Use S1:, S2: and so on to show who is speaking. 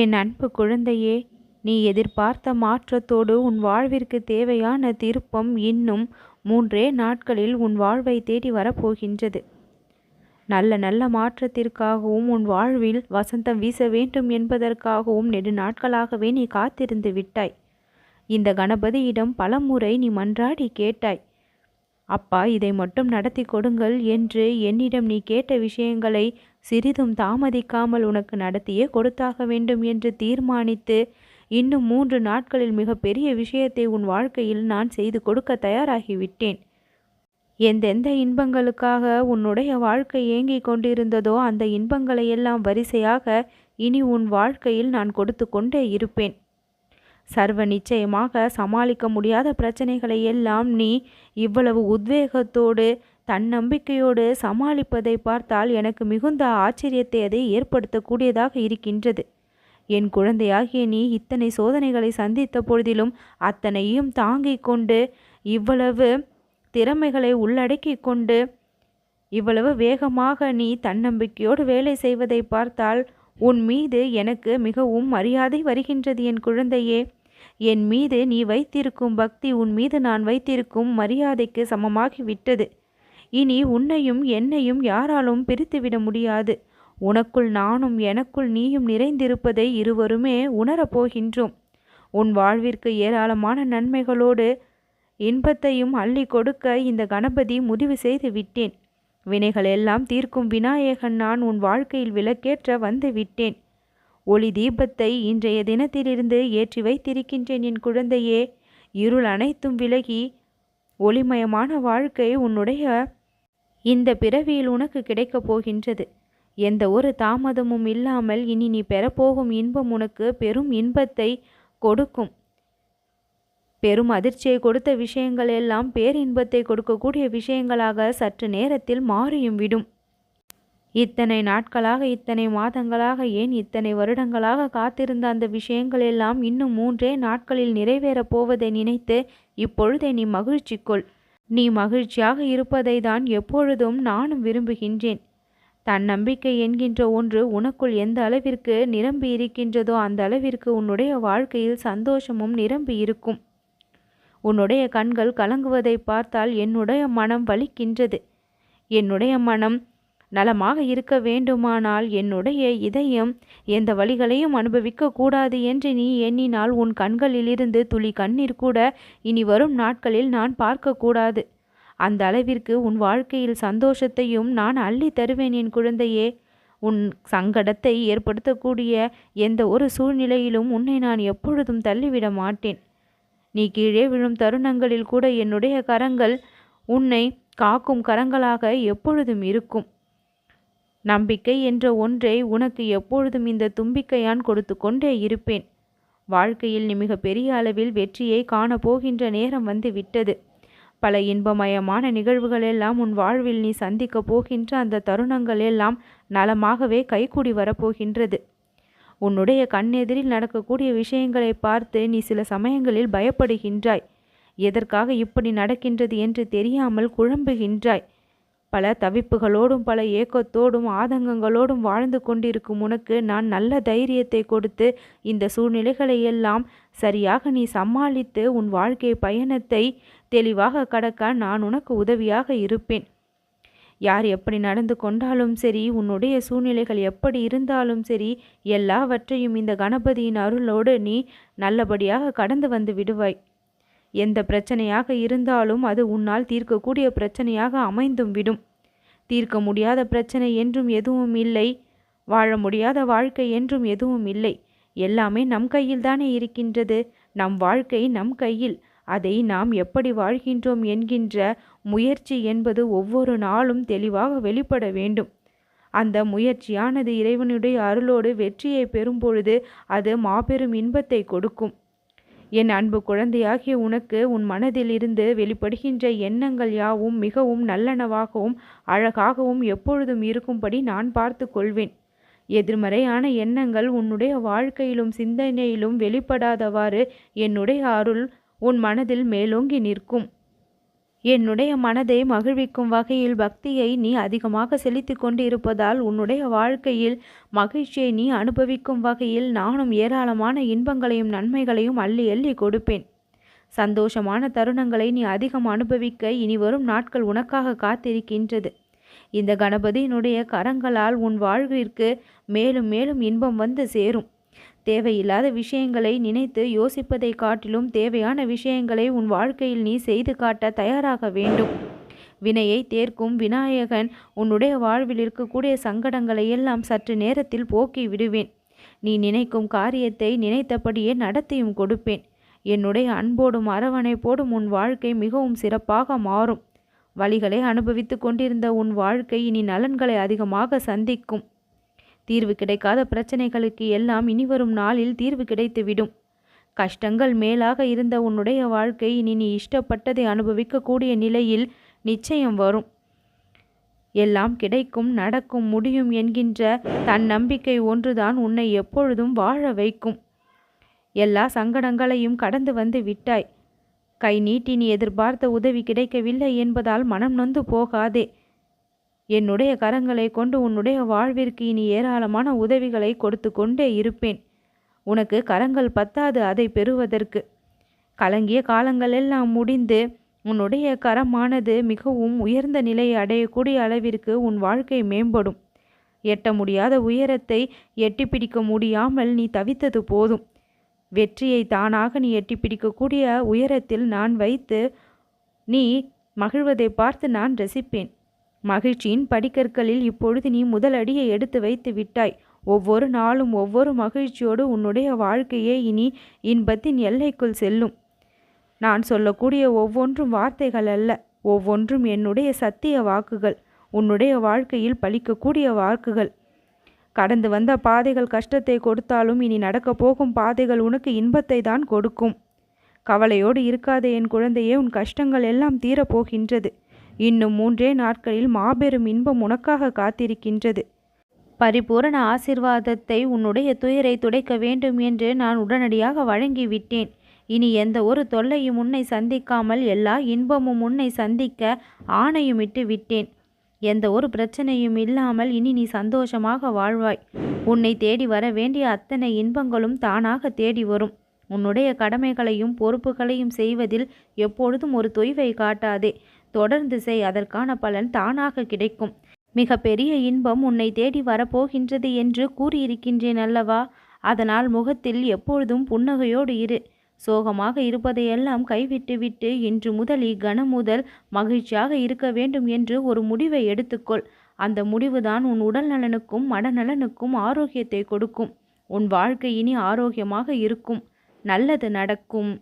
S1: என் அன்பு குழந்தையே நீ எதிர்பார்த்த மாற்றத்தோடு உன் வாழ்விற்கு தேவையான திருப்பம் இன்னும் மூன்றே நாட்களில் உன் வாழ்வை தேடி வரப்போகின்றது. நல்ல நல்ல மாற்றத்திற்காகவும் உன் வாழ்வில் வசந்தம் வீச வேண்டும் என்பதற்காகவும் நெடு நாட்களாகவே நீ காத்திருந்து விட்டாய். இந்த கணபதியிடம் பலமுறை நீ மன்றாடி கேட்டாய். அப்பா இதை மட்டும் நடத்தி கொடுங்கள் என்று என்னிடம் நீ கேட்ட விஷயங்களை சிறிதும் தாமதிக்காமல் உனக்கு நடத்தியே கொடுத்தாக வேண்டும் என்று தீர்மானித்து இன்னும் மூன்று நாட்களில் மிகப்பெரிய விஷயத்தை உன் வாழ்க்கையில் நான் செய்து கொடுக்க தயாராகிவிட்டேன். எந்தெந்த இன்பங்களுக்காக உன்னுடைய வாழ்க்கை ஏங்கிக் கொண்டிருந்ததோ அந்த இன்பங்களை எல்லாம் வரிசையாக இனி உன் வாழ்க்கையில் நான் கொடுத்து கொண்டே இருப்பேன். சர்வ நிச்சயமாக சமாளிக்க முடியாத பிரச்சனைகளை எல்லாம் நீ இவ்வளவு உத்வேகத்தோடு தன்னம்பிக்கையோடு சமாளிப்பதை பார்த்தால் எனக்கு மிகுந்த ஆச்சரியத்தை அதை ஏற்படுத்தக்கூடியதாக இருக்கின்றது. என் குழந்தையாகிய நீ இத்தனை சோதனைகளை சந்தித்த பொழுதிலும் அத்தனையும் தாங்கிக் கொண்டு இவ்வளவு திறமைகளை உள்ளடக்கி கொண்டு இவ்வளவு வேகமாக நீ தன்னம்பிக்கையோடு வேலை செய்வதை பார்த்தால் உன் மீது எனக்கு மிகவும் மரியாதை வருகின்றது என் குழந்தையே. என் மீது நீ வைத்திருக்கும் பக்தி உன் மீது நான் வைத்திருக்கும் மரியாதைக்கு சமமாகி விட்டது இனி உன்னையும் என்னையும் யாராலும் பிரித்துவிட முடியாது. உனக்குள் நானும் எனக்குள் நீயும் நிறைந்திருப்பதை இருவருமே உணரப்போகின்றோம் உன் வாழ்விற்கு ஏராளமான நன்மைகளோடு இன்பத்தையும் அள்ளி கொடுக்க இந்த கணபதி முடிவு செய்து விட்டேன். வினைகள் எல்லாம் தீர்க்கும் விநாயகன் நான் உன் வாழ்க்கையில் விளக்கேற்ற வந்து விட்டேன். ஒளி தீபத்தை இன்றைய தினத்திலிருந்து ஏற்றி வைத்திருக்கின்றேன் என் குழந்தையே. இருள் அனைத்தும் விலகி ஒளிமயமான வாழ்க்கை உன்னுடைய இந்த பிறவியில் உனக்கு கிடைக்கப் போகின்றது. எந்த ஒரு தாமதமும் இல்லாமல் இனி நீ பெறப்போகும் இன்பம் உனக்கு பெரும் இன்பத்தை கொடுக்கும். பெரும் அதிர்ச்சியை கொடுத்த விஷயங்கள் எல்லாம் பேரின்பத்தை கொடுக்கக்கூடிய விஷயங்களாக சற்று நேரத்தில் மாறியும் விடும். இத்தனை நாட்களாக இத்தனை மாதங்களாக ஏன் இத்தனை வருடங்களாக காத்திருந்த அந்த விஷயங்கள் எல்லாம் இன்னும் மூன்றே நாட்களில் நிறைவேறப் போவதை நினைத்து இப்பொழுதே நீ மகிழ்ச்சிக்கொள். நீ மகிழ்ச்சியாக இருப்பதை தான் எப்பொழுதும் நானும் விரும்புகின்றேன். தன்னம்பிக்கை என்கின்ற ஒன்று உனக்குள் எந்த அளவிற்கு நிரம்பி இருக்கின்றதோ அந்த அளவிற்கு உன்னுடைய வாழ்க்கையில் சந்தோஷமும் நிரம்பி இருக்கும். உன்னுடைய கண்கள் கலங்குவதை பார்த்தால் என்னுடைய மனம் வலிக்கின்றது. என்னுடைய மனம் நலமாக இருக்க வேண்டுமானால் என்னுடைய இதயம் எந்த வழிகளையும் அனுபவிக்க கூடாது என்று நீ எண்ணினால் உன் கண்களிலிருந்து துளி கண்ணீர் கூட இனி வரும் நாட்களில் நான் பார்க்கக்கூடாது அந்த அளவிற்கு உன் வாழ்க்கையில் சந்தோஷத்தையும் நான் அள்ளி தருவேன் என் குழந்தையே. உன் சங்கடத்தை ஏற்படுத்தக்கூடிய எந்த ஒரு சூழ்நிலையிலும் உன்னை நான் எப்பொழுதும் தள்ளிவிட மாட்டேன். நீ கீழே விழும் தருணங்களில் கூட என்னுடைய கரங்கள் உன்னை காக்கும் கரங்களாக எப்பொழுதும் இருக்கும். நம்பிக்கை என்ற ஒன்றை உனக்கு எப்பொழுதும் இந்த தும்பிக்கையான் கொடுத்து கொண்டே இருப்பேன். வாழ்க்கையில் நீ மிக பெரிய அளவில் வெற்றியை காணப்போகின்ற நேரம் வந்து விட்டது. பல இன்பமயமான நிகழ்வுகளெல்லாம் உன் வாழ்வில் நீ சந்திக்கப் போகின்ற அந்த தருணங்கள் எல்லாம் நலமாகவே கைகூடி வரப்போகின்றது. உன்னுடைய கண்ணெதிரில் நடக்கக்கூடிய விஷயங்களை பார்த்து நீ சில சமயங்களில் பயப்படுகின்றாய். எதற்காக இப்படி நடக்கின்றது என்று தெரியாமல் குழம்புகின்றாய். பல தவிப்புகளோடும் பல ஏக்கத்தோடும் ஆதங்கங்களோடும் வாழ்ந்து கொண்டிருக்கும் உனக்கு நான் நல்ல தைரியத்தை கொடுத்து இந்த சூழ்நிலைகளை எல்லாம் சரியாக நீ சமாளித்து உன் வாழ்க்கை பயணத்தை தெளிவாக கடக்க நான் உனக்கு உதவியாக இருப்பேன். யார் எப்படி நடந்து கொண்டாலும் சரி உன்னுடைய சூழ்நிலைகள் எப்படி இருந்தாலும் சரி எல்லாவற்றையும் இந்த கணபதியின் அருளோடு நீ நல்லபடியாக கடந்து வந்து விடுவாய். எந்த பிரச்சனையாக இருந்தாலும் அது உன்னால் தீர்க்கக்கூடிய பிரச்சனையாக அமைந்தும் விடும். தீர்க்க முடியாத பிரச்சனை என்றும் எதுவும் இல்லை. வாழ முடியாத வாழ்க்கை என்றும் எதுவும் இல்லை. எல்லாமே நம் கையில் தானே இருக்கின்றது. நம் வாழ்க்கை நம் கையில். அதை நாம் எப்படி வாழ்கின்றோம் என்கின்ற முயற்சி என்பது ஒவ்வொரு நாளும் தெளிவாக வெளிப்பட வேண்டும். அந்த முயற்சியானது இறைவனுடைய அருளோடு வெற்றியை பெறும்பொழுது அது மாபெரும் இன்பத்தை கொடுக்கும். என் அன்பு குழந்தையாகிய உனக்கு உன் மனதில் இருந்து வெளிப்படுகின்ற எண்ணங்கள் யாவும் மிகவும் நல்லனவாகவும் அழகாகவும் எப்பொழுதும் இருக்கும்படி நான் பார்த்து கொள்வேன். எதிர்மறையான எண்ணங்கள் உன்னுடைய வாழ்க்கையிலும் சிந்தனையிலும் வெளிப்படாதவாறு என்னுடைய அருள் உன் மனதில் மேலோங்கி நிற்கும். என்னுடைய மனதை மகிழ்விக்கும் வகையில் பக்தியை நீ அதிகமாக செலுத்தி கொண்டு இருப்பதால் உன்னுடைய வாழ்க்கையில் மகிழ்ச்சியை நீ அனுபவிக்கும் வகையில் நானும் ஏராளமான இன்பங்களையும் நன்மைகளையும் அள்ளி அள்ளி கொடுப்பேன். சந்தோஷமான தருணங்களை நீ அதிகம் அனுபவிக்க இனி வரும் நாட்கள் உனக்காக காத்திருக்கின்றது. இந்த கணபதியினுடைய கரங்களால் உன் வாழ்விற்கு மேலும் மேலும் இன்பம் வந்து சேரும். தேவையில்லாத விஷயங்களை நினைத்து யோசிப்பதை காட்டிலும் தேவையான விஷயங்களை உன் வாழ்க்கையில் நீ செய்து காட்ட தயாராக வேண்டும். வினையை தேர்க்கும் விநாயகன் உன்னுடைய வாழ்வில் இருக்கக்கூடிய சங்கடங்களை எல்லாம் சற்று நேரத்தில் போக்கி விடுவேன். நீ நினைக்கும் காரியத்தை நினைத்தபடியே நடத்தியும் கொடுப்பேன். என்னுடைய அன்போடும் அரவணைப்போடும் உன் வாழ்க்கை மிகவும் சிறப்பாக மாறும். வழிகளை அனுபவித்து கொண்டிருந்த உன் வாழ்க்கை இனி நலன்களை அதிகமாக சந்திக்கும். தீர்வு கிடைக்காத பிரச்சனைகளுக்கு எல்லாம் இனிவரும் நாளில் தீர்வு கிடைத்துவிடும். கஷ்டங்கள் மேலாக இருந்த உன்னுடைய வாழ்க்கை இனி நீ இஷ்டப்பட்டதை அனுபவிக்கக்கூடிய நிலையில் நிச்சயம் வரும். எல்லாம் கிடைக்கும் நடக்கும் முடியும் என்கின்ற தன் நம்பிக்கை ஒன்றுதான் உன்னை எப்பொழுதும் வாழ வைக்கும். எல்லா சங்கடங்களையும் கடந்து வந்து விட்டாய். கை நீட்டி நீ எதிர்பார்த்த உதவி கிடைக்கவில்லை என்பதால் மனம் நொந்து போகாதே. என்னுடைய கரங்களை கொண்டு உன்னுடைய வாழ்விற்கு இனி ஏராளமான உதவிகளை கொடுத்து கொண்டே இருப்பேன். உனக்கு கரங்கள் பத்தாது அதை பெறுவதற்கு. கலங்கிய காலங்களெல்லாம் முடிந்து உன்னுடைய கரமானது மிகவும் உயர்ந்த நிலையை அடையக்கூடிய அளவிற்கு உன் வாழ்க்கை மேம்படும். எட்ட முடியாத உயரத்தை எட்டி பிடிக்க முடியாமல் நீ தவித்தது போதும். வெற்றியை தானாக நீ எட்டி பிடிக்கக்கூடிய உயரத்தில் நான் வைத்து நீ மகிழ்வதை பார்த்து நான் ரசிப்பேன். மகிழ்ச்சியின் படிக்கற்களில் இப்பொழுது நீ முதல் அடியை எடுத்து வைத்து விட்டாய். ஒவ்வொரு நாளும் ஒவ்வொரு மகிழ்ச்சியோடு உன்னுடைய வாழ்க்கையே இனி இன்பத்தின் எல்லைக்குள் செல்லும். நான் சொல்லக்கூடிய ஒவ்வொன்றும் வார்த்தைகள் அல்ல ஒவ்வொன்றும் என்னுடைய சத்திய வாக்குகள் உன்னுடைய வாழ்க்கையில் பலிக்கக்கூடிய வாக்குகள். கடந்து வந்த பாதைகள் கஷ்டத்தை கொடுத்தாலும் இனி நடக்கப் போகும் பாதைகள் உனக்கு இன்பத்தை தான் கொடுக்கும். கவலையோடு இருக்காதே என் குழந்தையே உன் கஷ்டங்கள் எல்லாம் தீரப்போகின்றது. இன்னும் மூன்றே நாட்களில் மாபெரும் இன்பம் உனக்காக காத்திருக்கின்றது. பரிபூரண ஆசிர்வாதத்தை உன்னுடைய துயரை துடைக்க வேண்டும் என்று நான் உடனடியாக வழங்கிவிட்டேன். இனி எந்த ஒரு தொல்லையும் உன்னை சந்திக்காமல் எல்லா இன்பமும் உன்னை சந்திக்க ஆணையுமிட்டு விட்டேன் எந்த ஒரு பிரச்சனையும் இல்லாமல் இனி நீ சந்தோஷமாக வாழ்வாய். உன்னை தேடி வர வேண்டிய அத்தனை இன்பங்களும் தானாக தேடி வரும். உன்னுடைய கடமைகளையும் பொறுப்புகளையும் செய்வதில் எப்பொழுதும் ஒரு தொய்வை காட்டாதே. தொடர்ந்து செய் அதற்கான பலன் தானாக கிடைக்கும். மிக பெரிய இன்பம் உன்னை தேடி வரப்போகின்றது என்று கூறியிருக்கின்றேன் அல்லவா? அதனால் முகத்தில் எப்பொழுதும் புன்னகையோடு இரு. சோகமாக இருப்பதையெல்லாம் கைவிட்டுவிட்டு இன்று முதல் இக்கணம் முதல் மகிழ்ச்சியாக இருக்க வேண்டும் என்று ஒரு முடிவை எடுத்துக்கொள். அந்த முடிவுதான் உன் உடல் நலனுக்கும் மனநலனுக்கும் ஆரோக்கியத்தை கொடுக்கும். உன் வாழ்க்கை இனி ஆரோக்கியமாக இருக்கும். நல்லது நடக்கும்.